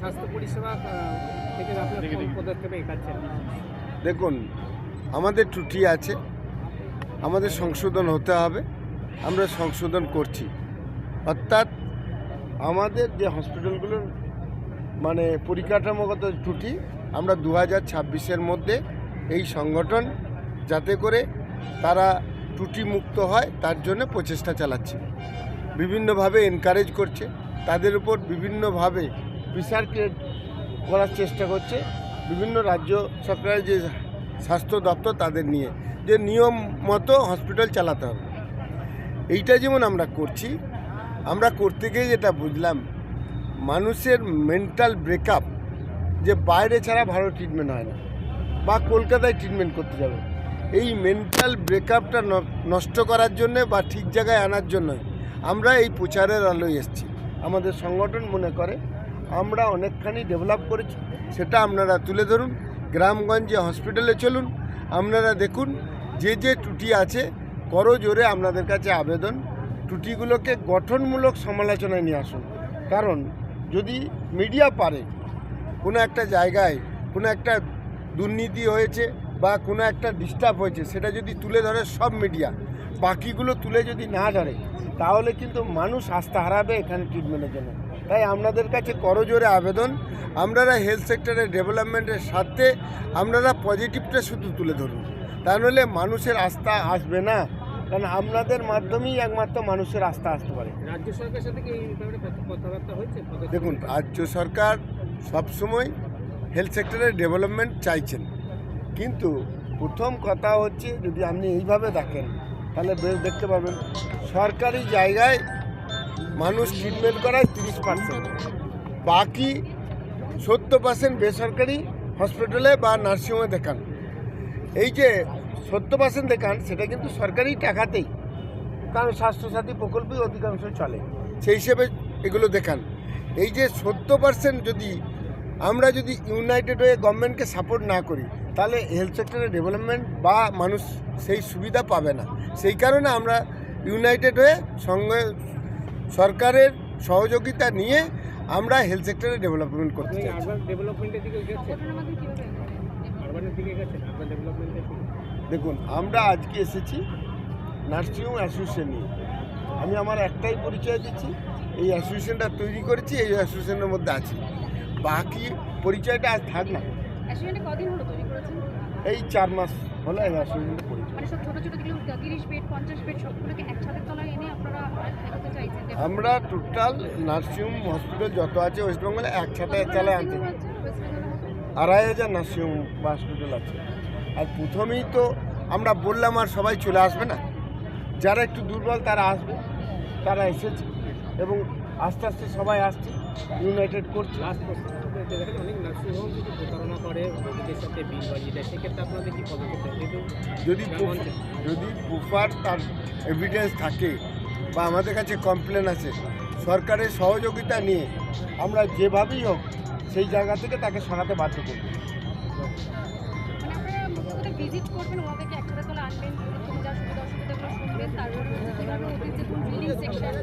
স্বাস্থ্য পরিষেবা থেকে আপনার পদক্ষেপে এগাচ্ছেন? দেখুন আমাদের ত্রুটি আছে আমাদের সংশোধন হতে হবে আমরা সংশোধন করছি। অর্থাৎ আমাদের যে হসপিটালগুলোর মানে পরিকাঠামোগত ত্রুটি আমরা দু হাজার ছাব্বিশের মধ্যে এই সংগঠন যাতে করে তারা ত্রুটি মুক্ত হয় তার জন্য প্রচেষ্টা চালাচ্ছে। বিভিন্নভাবে এনকারেজ করছে তাদের উপর বিভিন্নভাবে প্রেশার ক্রিয়েট করার চেষ্টা করছে। বিভিন্ন রাজ্য সরকারের যে স্বাস্থ্য দপ্তর তাদের নিয়ে, যে নিয়ম মতো হসপিটাল চালাতে হবে। এইটা যেমন আমরা করছি, আমরা করতে গিয়ে যেটা বুঝলাম, মানুষের মেন্টাল ব্রেকআপ যে বাইরে ছাড়া ভালো ট্রিটমেন্ট হয় না, বা কলকাতায় ট্রিটমেন্ট করতে যাবে। এই মেন্টাল ব্রেকআপটা নষ্ট করার জন্য বা ঠিক জায়গায় আনার জন্য আমরা এই প্রচারের আলোয় এসেছি। আমাদের সংগঠন মনে করে আমরা অনেকখানি ডেভেলপ করেছি, সেটা আপনারা তুলে ধরুন, গ্রামগঞ্জে হসপিটালে চলুন, আপনারা দেখুন, যে যে ত্রুটি আছে, করো জোরে আপনাদের কাছে আবেদন, ত্রুটিগুলোকে গঠনমূলক সমালোচনায় নিয়ে আসুন। কারণ, যদি মিডিয়া পারে, কোনো একটা জায়গায় কোনো একটা দুর্নীতি হয়েছে বা কোনো একটা ডিস্টার্ব হয়েছে, সেটা যদি তুলে ধরে সব মিডিয়া বাকিগুলো তুলে যদি না ধরে, তাহলে কিন্তু মানুষ আস্থা হারাবে এখানে ট্রিটমেন্টের জন্য। তাই আপনাদের কাছে করজোরে আবেদন। আপনারা হেলথ সেক্টরের ডেভেলপমেন্টের সাথে আপনারা পজিটিভটা শুধু তুলে ধরুন। তা নাহলে মানুষের আস্থা আসবে না। কারণ আপনাদের মাধ্যমেই একমাত্র মানুষের আস্থা আসতে পারে। রাজ্য সরকারের সাথে কি কথাবার্তা হয়েছে? দেখুন রাজ্য সরকার সবসময় হেলথ সেক্টরের ডেভেলপমেন্ট চাইছেন। কিন্তু প্রথম কথা হচ্ছে যদি আপনি এইভাবে দেখেন তাহলে বেশ দেখতে পাবেন সরকারি জায়গায় মানুষ ট্রিটমেন্ট করায় তিরিশ পার্সেন্ট বাকি সত্তর পার্সেন্ট বেসরকারি হসপিটালে বা নার্সিংহোমে দেখান। এই যে সত্তর পার্সেন্ট দেখান, সেটা কিন্তু সরকারি টাকাতেই। কারণ স্বাস্থ্যসাথী প্রকল্পই অধিকাংশ চলে। সেই হিসেবে এগুলো দেখান। এই যে সত্তর পার্সেন্ট যদি আমরা যদি ইউনাইটেড হয়ে গভর্নমেন্টকে সাপোর্ট না করি, তাহলে হেলথ সেক্টরের ডেভেলপমেন্ট বা মানুষ সেই সুবিধা পাবে না। সেই কারণে আমরা ইউনাইটেড হয়ে সঙ্গে সরকারের সহযোগিতা নিয়ে আমরা হেলথ সেক্টরে ডেভেলপমেন্ট করতে চাই দেখুন আমরা আজকে এসেছি নার্সিংহোম অ্যাসোসিয়েশন নিয়ে। আমি আমার একটাই পরিচয় দিচ্ছি এই অ্যাসোসিয়েশনটা তৈরি করেছি এই অ্যাসোসিয়েশনের মধ্যে আছি। বাকি পরিচয়টা আজ থাক না। অ্যাসোসিয়েশনটা কদিন হলো তৈরি করেছেন? এই চার মাস হলো এই অ্যাসোসিয়েশনটা পরিচয় মানে সব ছোট ছোট যেগুলো তিরিশ বেড পঞ্চাশ বেড সবগুলোকে এক তলায় এনে আপনারা এগোতে চাইছেন আমরা টোটাল নার্সিংহোম হসপিটাল যত আছে ওয়েস্ট বেঙ্গলে একসাথে এক চালায় আনতে? আড়াই হাজার নার্সিংহোম হসপিটাল আছে। আর প্রথমেই তো আমরা বললাম আর সবাই চলে আসবে না। যারা একটু দুর্বল তারা আসবে তারা এসেছে। এবং আস্তে আস্তে সবাই আসছে। ইউনাইটেড করছে। লাস্ট প্রশ্ন দেখেন অনেক নার্সিংহোম কিছু প্রতারণা করে রোগীদের সাথে বিল বাড়িয়ে দেয় সেক্ষেত্রে আপনাদের কি পদক্ষেপ যেহেতু যদি যদি প্রপার তার এভিডেন্স থাকে বা আমাদের কাছে কমপ্লেন আছে সরকারের সহযোগিতা নিয়ে আমরা যেভাবেই হোক সেই জায়গা থেকে তাকে সরাতে বাধ্য করব। মানে আপনারা ওদের ভিজিট করবেন ওদেরকে এক ছাদের আনবেন? যা সুবিধা অসুবিধাগুলো শুনবেন তারপর কীভাবে ওদের যে ড্রিলিং সেকশন